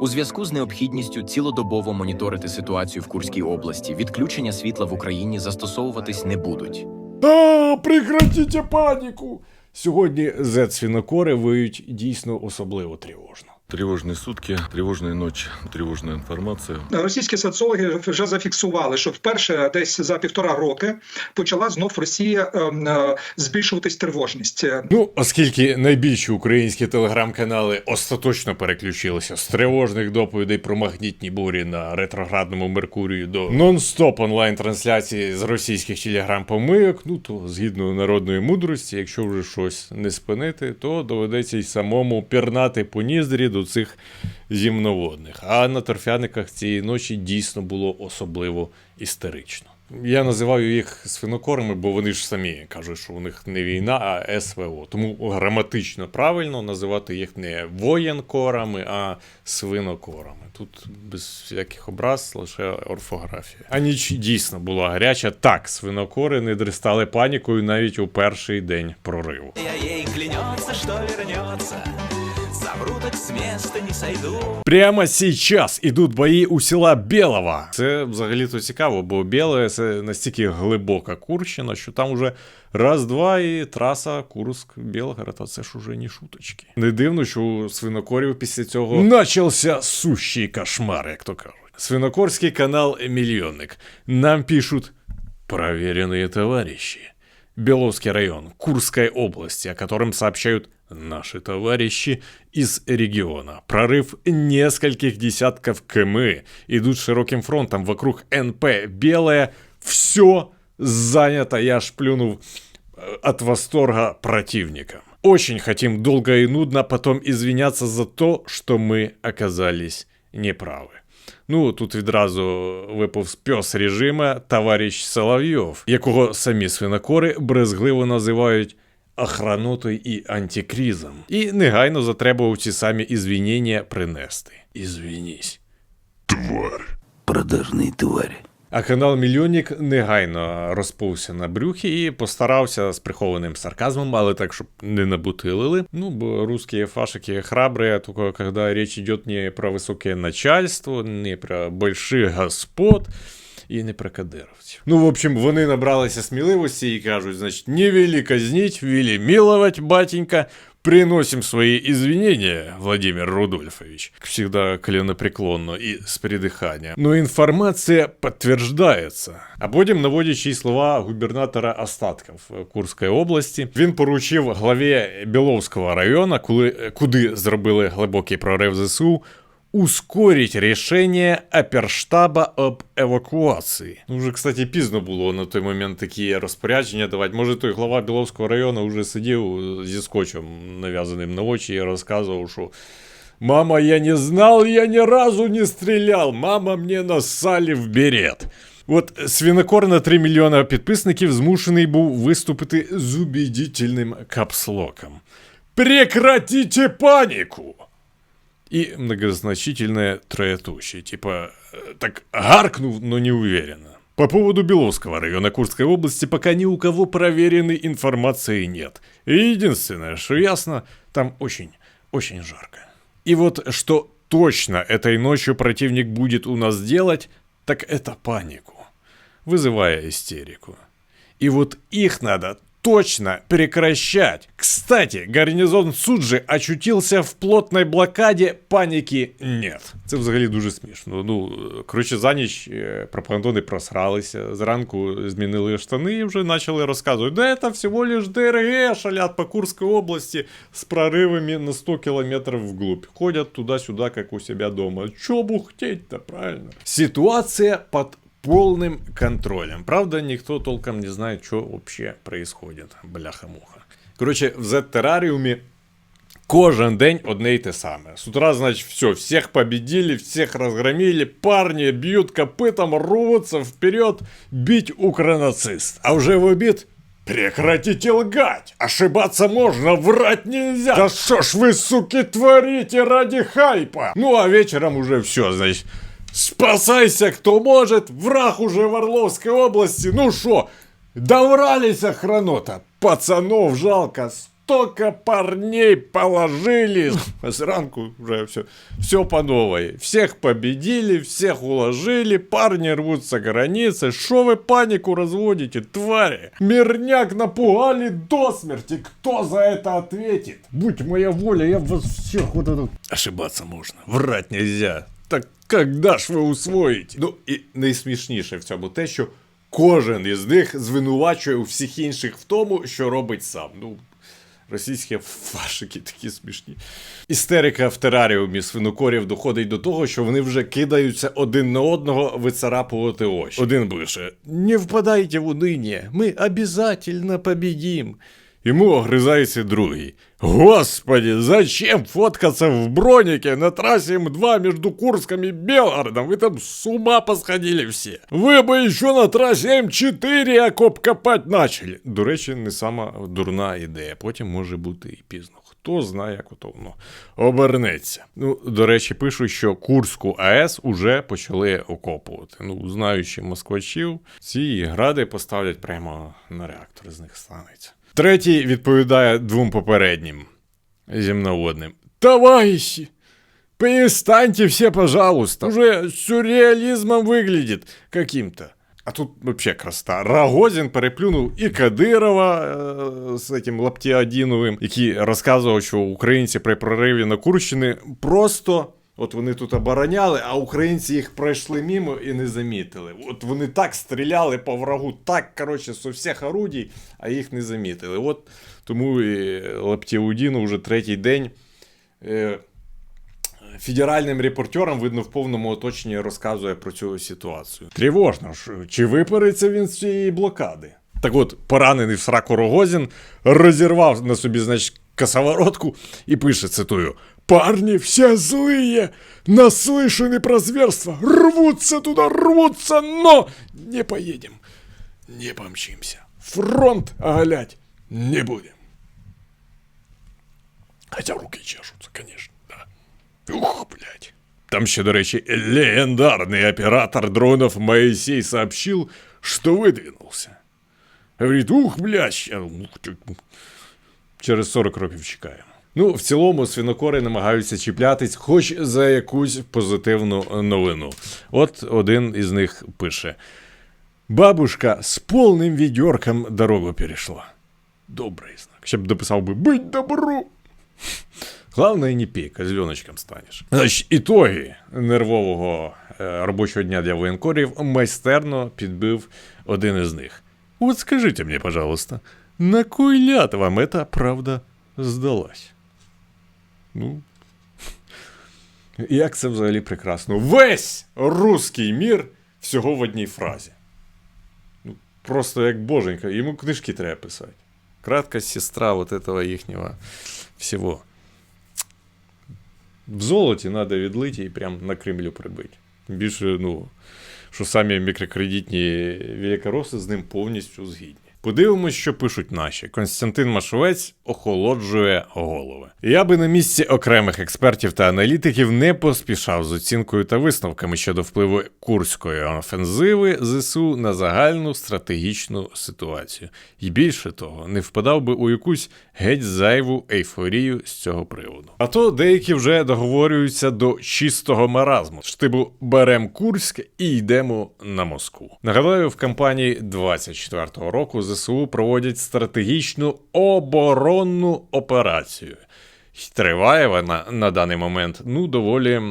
У зв'язку з необхідністю цілодобово моніторити ситуацію в Курській області, відключення світла в Україні застосовуватись не будуть. А, прекратіть паніку! Сьогодні зет-свінокори виють дійсно особливо тривожно. Тревожные сутки, тревожная ночь, тревожная інформація. Російські соціологи вже зафіксували, що вперше десь за півтора роки почала знов Росія ем, е, збільшуватись тривожність. Ну, оскільки найбільші українські телеграм-канали остаточно переключилися з тривожних доповідей про магнітні бурі на ретроградному Меркурію до нон-стоп онлайн-трансляції з російських телеграм-помийок, ну то згідно народної мудрості, якщо вже щось не спинити, то доведеться й самому пірнати по ніздрі до цих зімноводних. А на торфяниках цієї ночі дійсно було особливо істерично. Я називаю їх свинокорами, бо вони ж самі кажуть, що у них не війна, а СВО. Тому граматично правильно називати їх не воєнкорами, а свинокорами. Тут без всяких образ, лише орфографія. А ніч дійсно була гаряча. Так, свинокори не дристали панікою навіть у перший день прориву. Я ей клянется, что вернется Совру так с места не сойду Прямо сейчас ідуть бої у села Білова. Це взагалі-то цікаво, бо Біле це настільки глибока Курщина, що там уже раз-два і траса Курск-Білгород, а це ж уже не шуточки. Не дивно, що у свинокорів після цього начався сущий кошмар, як то кажуть. Свинокорський канал Мільйонник. Нам пишуть проверенные товарищи. Беловский район Курской области, о котором сообщают наши товарищи из региона. Прорыв нескольких десятков км идут широким фронтом вокруг НП. Белое все занято, я аж плюнув э, от восторга противникам. Очень хотим долго и нудно потом извиняться за то, что мы оказались неправы. Ну, тут відразу виповз пес режима товариш Соловйов, якого самі свинокори брезгливо називають охранотою і антикрізом. І негайно затребував ці самі ізвінення принести. Ізвінісь. продажные твари. А канал Мільйонник негайно розповся на брюхі і постарався з прихованим сарказмом, але так, щоб не набутилили. Ну, бо русские фашики храбрые, только когда речь идет не про высокое начальство, не про больших господ. І не про кадировців. Ну, в общем, вони набралися сміливості і кажуть, значить, не вели казнить, вели миловать, батенька. Приносим свои извинения, Владимир Рудольфович. Всегда, коленопреклонно и с придыханием. Но информация подтверждается. А потім наводячи слова губернатора Остатков Курської області, він поручив главі Біловського району, коли, куди зробили глибокий прорив ЗСУ, ускорить рішення оперштаба об евакуації. Ну, вже, кстати, пізно було на той момент такі розпорядження давати. Може, той глава Біловського району вже сидів зі скотчем нав'язаним на очі і розказував, що. Мама, я не знал, я ни разу не стрелял. Мама, мне нассали в берет. От свінокор на 3 мільйона підписників змушений був виступити з убедительним капслоком. Прекратите панику! И многозначительное троеточие, типа э, так гаркнув, но не уверенно. По поводу Беловского района Курской области пока ни у кого проверенной информации нет. Единственное, что ясно, там очень, очень жарко. И вот что точно этой ночью противник будет у нас делать, так это панику, вызывая истерику. И вот их надо точно прекращать. Кстати, гарнизон Суджи очутился в плотной блокаде, паніки нет. Це взагалі дуже смішно. Ну, коротше, за ніч е, пропагандони просралися, зранку змінили штани і вже почали розказувати, да це всього лиш ДРГ шалят по Курской области с прорывами на 100 километров вглубь. Ходят туда-сюда, как у себя дома. Чё бухтеть-то, правильно? Ситуация под полным контролем. Правда, никто толком не знает, что вообще происходит. Бляха-муха. Короче, в Z-тераріумі кожен день одне й те саме. С утра, значит, все, всех победили, всех разгромили, парни бьют копытом, рвутся вперед, бить укронацист. А уже в обід Прекратите лгать! Ошибаться можно, врать нельзя! Да что ж вы, суки, творите ради хайпа? Ну а вечером уже все, значит, спасайся, кто может, враг уже в Орловской области, ну шо, доврались охранота, пацанов жалко, столько парней положили. А Зранку уже все, все по новой. Всех победили, всех уложили, парни рвутся границы. Шо вы панику разводите, твари? Мирняк напугали до смерти. Кто за это ответит? Будь моя воля, я вас всех вот это... Ошибаться можно, врать нельзя. Так когда ж ви усвоїте? Ну і найсмішніше в цьому те, що кожен із них звинувачує у всіх інших в тому, що робить сам. Ну, російські фашики такі смішні. Істерика в тераріумі свинокорів доходить до того, що вони вже кидаються один на одного вицарапувати очі. Один пише: Не впадайте в уныние, ми обязательно победим. Йому огризається другий. Господи, зачем фоткаться в бронике на трассе М2 между Курском и Белгородом? Вы там с ума посходили все. Ви би еще на трасі М4 окоп копать начали. До речі, не сама дурна ідея. Потім може бути і пізно. Хто знає, як ото воно обернеться. Ну, до речі, пишуть, що Курську АЕС уже почали окопувати. Ну, знаючи москвачів, ці гради поставлять прямо на реактор, з них станеться. Третій відповідає двом попереднім земноводним. Товарищи, перестаньте все, пожалуйста. Уже сюрреализмом выглядит каким-то. А тут вообще красота. Рогозін переплюнув і Кадирова е, з цим Лаптіадіновим, який розказував, що українці при прориві на Курщини просто. От вони тут обороняли, а українці їх пройшли мимо і не замітили. От вони так стріляли по врагу, так, коротше, з усіх орудій, а їх не замітили. От тому і Лаптіудіну вже третій день. Е, Федеральним репортерам, видно, в повному оточенні розказує про цю ситуацію. Тривожно ж, чи випариться він з цієї блокади? Так от, поранений в сраку Рогозін розірвав на собі, значить, косоворотку і пише, цитую: Парни все злые, наслышаны про зверство, рвутся туда, рвутся, но не поедем, не помчимся. Фронт оголять не будем. Хотя руки чешутся, конечно, да. Ух, блядь. Там ще, до речі, легендарный оператор дронов Моисей сообщил, что выдвинулся. Говорит, ух, блядь, ща, ух, ти, через 40 років чекаємо. Ну, в цілому, свинокори намагаються чіплятись хоч за якусь позитивну новину. От один із них пише: Бабушка з повним відьорком дорогу перейшла. Добрий знак. Ще б дописав би «Быть добру. Главное, не пей, козленочком станеш. Значить, ітоги нервового е, робочого дня для воєнкорів майстерно підбив один із них. От скажите мне, пожалуйста, на кой ляд вам эта правда здалась? Ну. Як це взагалі прекрасно? Весь руський мір всього в одній фразі. Ну, просто як боженька, йому книжки треба писати. Краткость сестра вот этого їхнього всього. В золоті треба відлити і прям на Кремлю прибити. Більше, ну, що самі мікрокредитні великороси з ним повністю згідні. Подивимось, що пишуть наші. Константин Машовець охолоджує голови. Я би на місці окремих експертів та аналітиків не поспішав з оцінкою та висновками щодо впливу курської офензиви ЗСУ на загальну стратегічну ситуацію. І більше того, не впадав би у якусь геть зайву ейфорію з цього приводу. А то деякі вже договорюються до чистого маразму. Штибу берем Курськ і йдемо на Москву. Нагадаю, в кампанії 24-го року ЗСУ проводять стратегічну оборонну операцію. Триває вона на даний момент ну доволі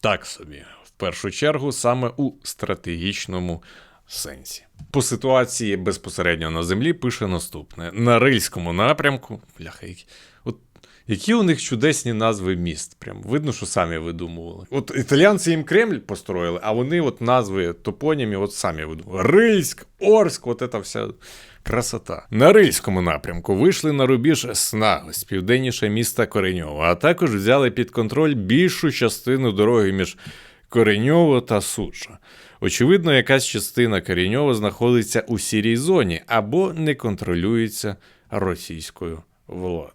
так собі. В першу чергу саме у стратегічному сенсі. По ситуації безпосередньо на землі пише наступне: на Рильському напрямку, бляха, які, от які у них чудесні назви міст. Прям видно, що самі видумували. От італіянці їм Кремль построїли, а вони от назви топонімів от самі видумували. Рильськ, Орськ, от це вся красота. На Рильському напрямку вийшли на рубіж Снагось, південніше міста Кореньово, а також взяли під контроль більшу частину дороги між Кореньово та Суча. Очевидно, якась частина Кореньова знаходиться у сірій зоні або не контролюється російською владою.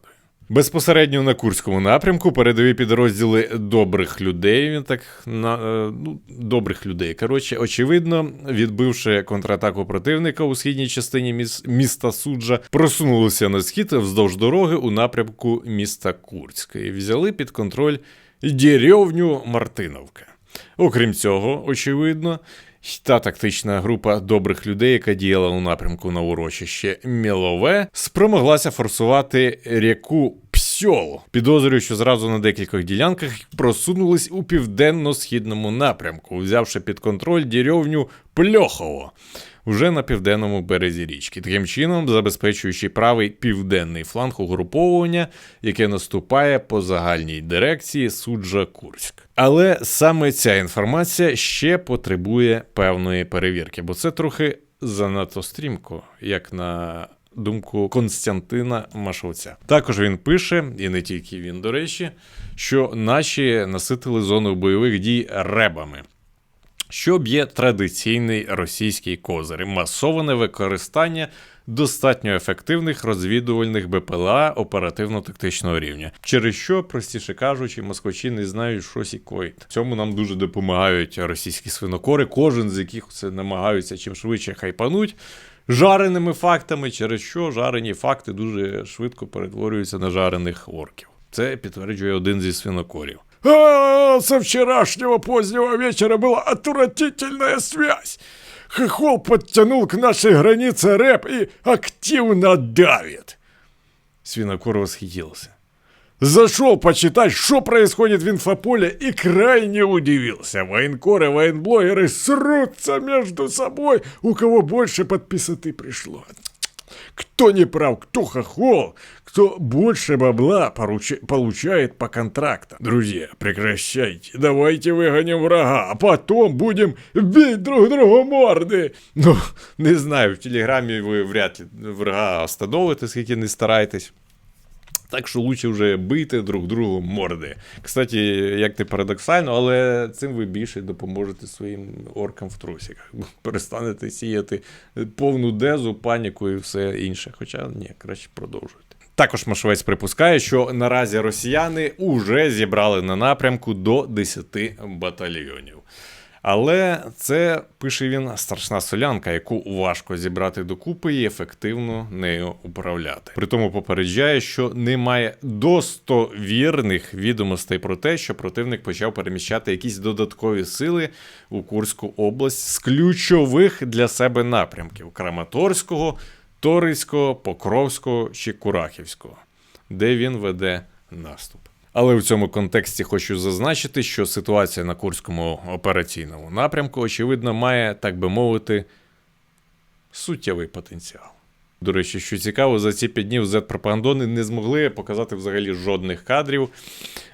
Безпосередньо на Курському напрямку передові підрозділи добрих людей. Він так на е, ну, добрих людей. Коротше, очевидно, відбивши контратаку противника у східній частині міс- міста Суджа, просунулися на схід вздовж дороги у напрямку міста Курська і взяли під контроль деревню Мартиновка. Окрім цього, очевидно, та тактична група добрих людей, яка діяла у напрямку на урочище Мілове, спромоглася форсувати ріку Псьол. Підозрюю, що зразу на декількох ділянках просунулись у південно-східному напрямку, взявши під контроль дірьовню Пльохово. Вже на південному березі річки, таким чином забезпечуючи правий південний фланг угруповування, яке наступає по загальній дирекції суджа Курськ. Але саме ця інформація ще потребує певної перевірки, бо це трохи занадто стрімко, як на думку Константина Машовця. Також він пише, і не тільки він, до речі, що наші наситили зону бойових дій ребами. Що б'є традиційний російський козир, масоване використання достатньо ефективних розвідувальних БПЛА оперативно-тактичного рівня, через що, простіше кажучи, москвичі не знають, що сікоїть. Цьому нам дуже допомагають російські свинокори, кожен з яких це намагаються чим швидше хайпануть. Жареними фактами, через що жарені факти дуже швидко перетворюються на жарених орків. Це підтверджує один зі свинокорів. А, со вчерашнего позднего вечера была отвратительная связь. Хохол подтянул к нашей границе рэп и активно давит. Свинокор восхитился. Зашел почитать, что происходит в инфополе, и крайне удивился. Военкоры, военблогеры срутся между собой, у кого больше подписоты пришло. Кто не прав, кто хохол, кто больше бабла поруча- получает по контрактам. Друзья, прекращайте, давайте выгоним врага, а потом будем бить друг другу морды. Ну, не знаю, в телеграмі ви вряд ли врага остановите, скільки не стараєтесь. Так що лучше вже бити друг другу морди. Кстати, як не парадоксально, але цим ви більше допоможете своїм оркам в трусиках. Бо Перестанете сіяти повну дезу, паніку і все інше. Хоча ні, краще продовжуйте. Також Машовець припускає, що наразі росіяни уже зібрали на напрямку до 10 батальйонів. Але це, пише він, страшна солянка, яку важко зібрати докупи і ефективно нею управляти. Притому попереджає, що немає достовірних відомостей про те, що противник почав переміщати якісь додаткові сили у Курську область з ключових для себе напрямків Краматорського, Торицького, Покровського чи Курахівського, де він веде наступ. Але в цьому контексті хочу зазначити, що ситуація на Курському операційному напрямку, очевидно, має, так би мовити, суттєвий потенціал. До речі, що цікаво, за ці п'ять днів Z-пропагандони не змогли показати взагалі жодних кадрів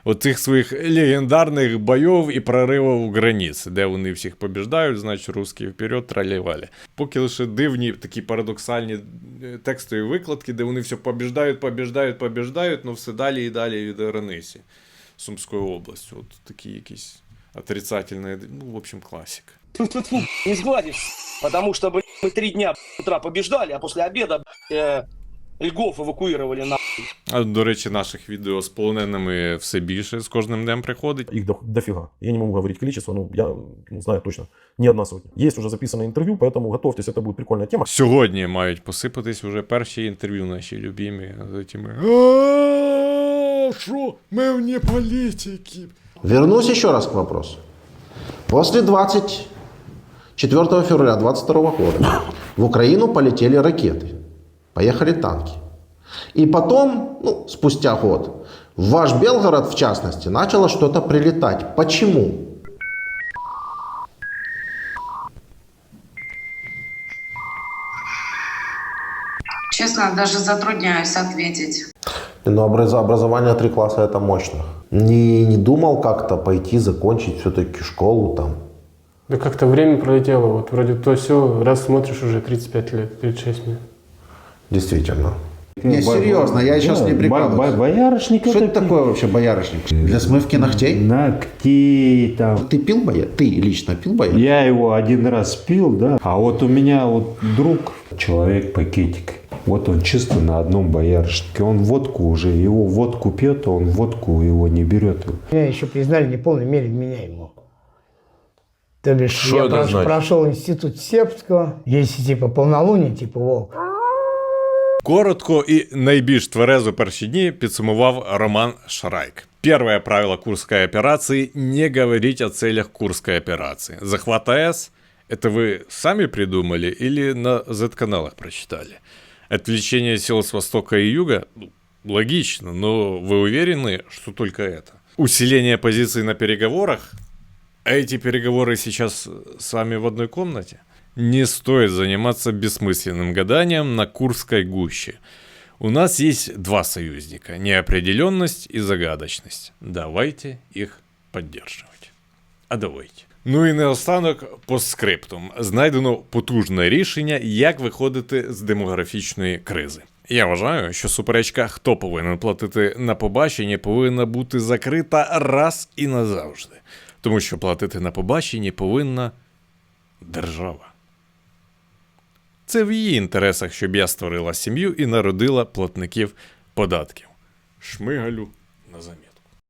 оцих своїх легендарних бойов і проривів границь, де вони всіх побіждають, значить, русські вперед, тралівалі. Поки лише дивні такі парадоксальні е, текстові викладки, де вони все побіждають, побіждають, побіждають, але все далі і далі від границі Сумської області. От такі якісь отрицательні, ну, в общем, класика. Тьфу-тьфу-тьфу, не сгладишь. Потому что, блядь, мы три дня с утра побеждали, а после обеда, блядь, э, Льгов эвакуировали на. А до речі, наших відео з полоненими все більше з кожним днем приходить. Их до, дофига. Я не могу говорить количество, но я ну, знаю точно. Не одна сотня. Есть уже записанное интервью, поэтому готовьтесь, это будет прикольная тема. Сьогодні мають посипатись уже перші інтерв'ю наші любімі з этими. «А, Що? Ми вне політики. Вернусь еще раз к вопросу. После 24 февраля 22 года в Украину полетели ракеты, поехали танки. И потом, ну, спустя год, в ваш Белгород, в частности, начало что-то прилетать. Почему? Честно, даже затрудняюсь ответить. Ну, образ- образование три класса это мощно. Не, не думал как-то пойти закончить все-таки школу там. Да как-то время пролетело, вот вроде то все, раз смотришь уже 35 лет, 36 мне. Действительно. Не, серьезно, я сейчас не прикалываюсь. Боярышник Что это такое вообще боярышник? Для смывки ногтей? Ногти там. Ты пил боя? Ты лично пил боя? Я его один раз пил, да. А вот у меня вот друг, человек пакетик. Вот он чисто на одном боярышнике. Он водку уже, его водку пьет, а он водку его не берет. Меня еще признали не в полной мере вменяемым. То бишь Что я это прош- значит? прошел институт сербского, есть типа полнолуние, типа волк. Коротко і найбільш тверезо перші дні підсумував Роман Шрайк. Первое правило Курской операции – не говорить о целях Курской операции. Захват АЭС – это вы сами придумали или на Z-каналах прочитали? Отвлечение сил с востока и юга? Ну, Логично, но вы уверены, что только это? Усиление позиций на переговорах? А эти переговоры сейчас с вами в одной комнате? Не стоит заниматься бессмысленным гаданием на Курской гуще. У нас есть два союзника – неопределенность и загадочность. Давайте их поддерживать. А давайте. Ну і наостанок постскриптум. Знайдено потужне рішення, як виходити з демографічної кризи. Я вважаю, що суперечка, хто повинен платити на побачення, повинна бути закрита раз і назавжди. Тому що платити на побаченні повинна держава. Це в її інтересах, щоб я створила сім'ю і народила платників податків. Шмигалю на заміну.